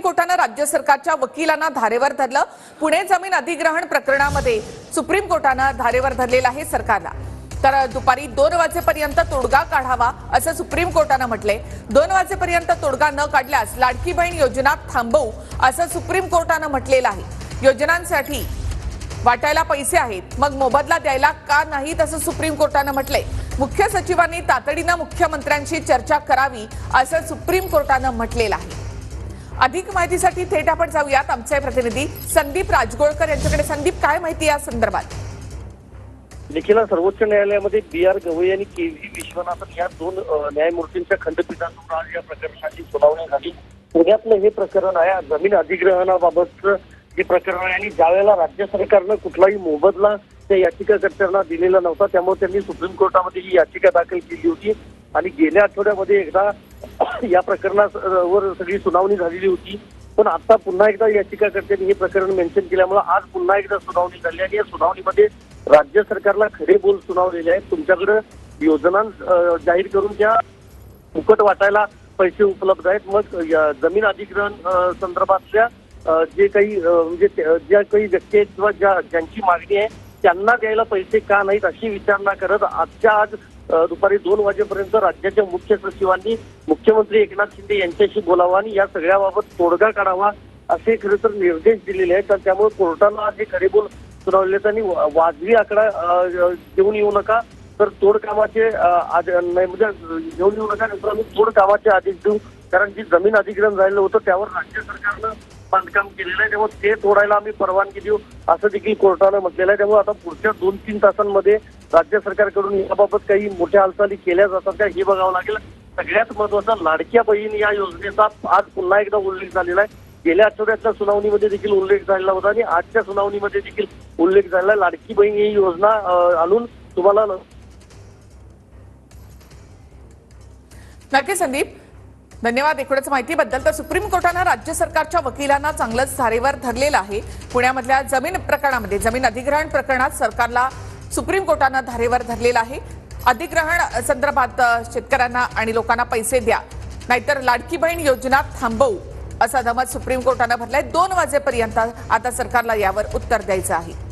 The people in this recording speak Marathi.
सुप्रीम कोर्टानं राज्य सरकारच्या वकिलांना धारेवर धरलं. पुणे जमीन अधिग्रहण प्रकरणामध्ये सुप्रीम कोर्टानं धारेवर धरलेलं आहे सरकारला. तर दुपारी दोन वाजेपर्यंत तोडगा काढावा असं सुप्रीम कोर्टानं म्हटलंय. दोन वाजेपर्यंत तोडगा न काढल्यास लाडकी बहीण योजना थांबवू असं सुप्रीम कोर्टानं म्हटलेलं आहे. योजनांसाठी वाटायला पैसे आहेत. मग मोबदला द्यायला का नाही तसं सुप्रीम कोर्टानं म्हटलंय. मुख्य सचिवांनी तातडीनं मुख्यमंत्र्यांशी चर्चा करावी असं सुप्रीम कोर्टानं म्हटलेलं आहे. अधिक माहितीसाठी थेट आपण जाऊयात. आमचे प्रतिनिधी संदीप राजगोळकर यांच्याकडे. संदीप काय माहिती या संदर्भात? देखील सर्वोच्च न्यायालयामध्ये बी आर गवई आणि के व्ही विश्वनाथन या दोन न्यायमूर्तींच्या खंडपीठातून आज या प्रकरणाची सुनावणी झाली. पुण्यातलं हे प्रकरण आहे जमीन अधिग्रहणाबाबतचं हे प्रकरण आहे आणि ज्यावेळेला राज्य सरकारनं कुठलाही मोबदला त्या याचिकाकर्त्यांना दिलेला नव्हता त्यामुळे त्यांनी सुप्रीम कोर्टामध्ये ही याचिका दाखल केली होती. आणि गेल्या आठवड्यामध्ये एकदा या प्रकरणावर सगळी सुनावणी झालेली होती. पण आता पुन्हा एकदा याचिकाकर्त्यांनी हे प्रकरण मेन्शन केल्यामुळे आज पुन्हा एकदा सुनावणी झाली आणि या सुनावणीमध्ये राज्य सरकारला खडे बोल सुनावलेले आहेत. तुमच्याकडे योजना जाहीर करून त्या फुकट वाटायला पैसे उपलब्ध आहेत. मग या जमीन अधिग्रहण संदर्भातल्या जे काही म्हणजे ज्या काही व्यक्ती आहेत किंवा ज्या ज्यांची मागणी आहे त्यांना द्यायला पैसे का नाहीत अशी विचारणा करत आजच्या आज दुपारी दोन वाजेपर्यंत राज्याच्या मुख्य सचिवांनी मुख्यमंत्री एकनाथ शिंदे यांच्याशी बोलावं आणि या सगळ्याबाबत तोडगा काढावा असे खरे तर निर्देश दिलेले आहेत. तर त्यामुळे कोर्टानं आज हे खरे बोल सुनावले आहेत वाजवी आकडा घेऊन येऊ नका. तर तोडकामाचे नाही म्हणजे घेऊन येऊ नका नंतर आम्ही तोडकामाचे आदेश देऊ. कारण जी जमीन अधिग्रहण झालेलं होतं त्यावर राज्य सरकारनं बांधकाम केलेलं आहे. त्यामुळे ते तोडायला आम्ही परवानगी देऊ असं देखील कोर्टानं म्हटलेलं आहे. त्यामुळे आता पुढच्या दोन तीन तासांमध्ये राज्य सरकारकडून याबाबत काही मोठ्या हालचाली केल्या जातात का हे बघावं लागेल. सगळ्यात महत्त्वाचा लाडक्या बहीण या योजनेचा आज पुन्हा एकदा उल्लेख झालेला आहे. गेल्या आठवड्याच्या सुनावणीमध्ये देखील उल्लेख झालेला होता आणि आजच्या सुनावणीमध्ये देखील उल्लेख झालेला आहे. लाडकी बहीण ही योजना आणून तुम्हाला नक्की संदीप धन्यवाद एकूणच माहितीबद्दल. तर सुप्रीम कोर्टानं राज्य सरकारच्या वकिलांना चांगलंच धारेवर धरलेलं आहे. पुण्यामधल्या जमीन प्रकरणामध्ये जमीन अधिग्रहण प्रकरणात सरकारला सुप्रीम कोर्टानं धारेवर धरलेलं आहे. अधिग्रहण संदर्भात शेतकऱ्यांना आणि लोकांना पैसे द्या. नाहीतर लाडकी बहीण योजना थांबवू असा धमत सुप्रीम कोर्टानं भरलाय. दोन वाजेपर्यंत आता सरकारला यावर उत्तर द्यायचं आहे.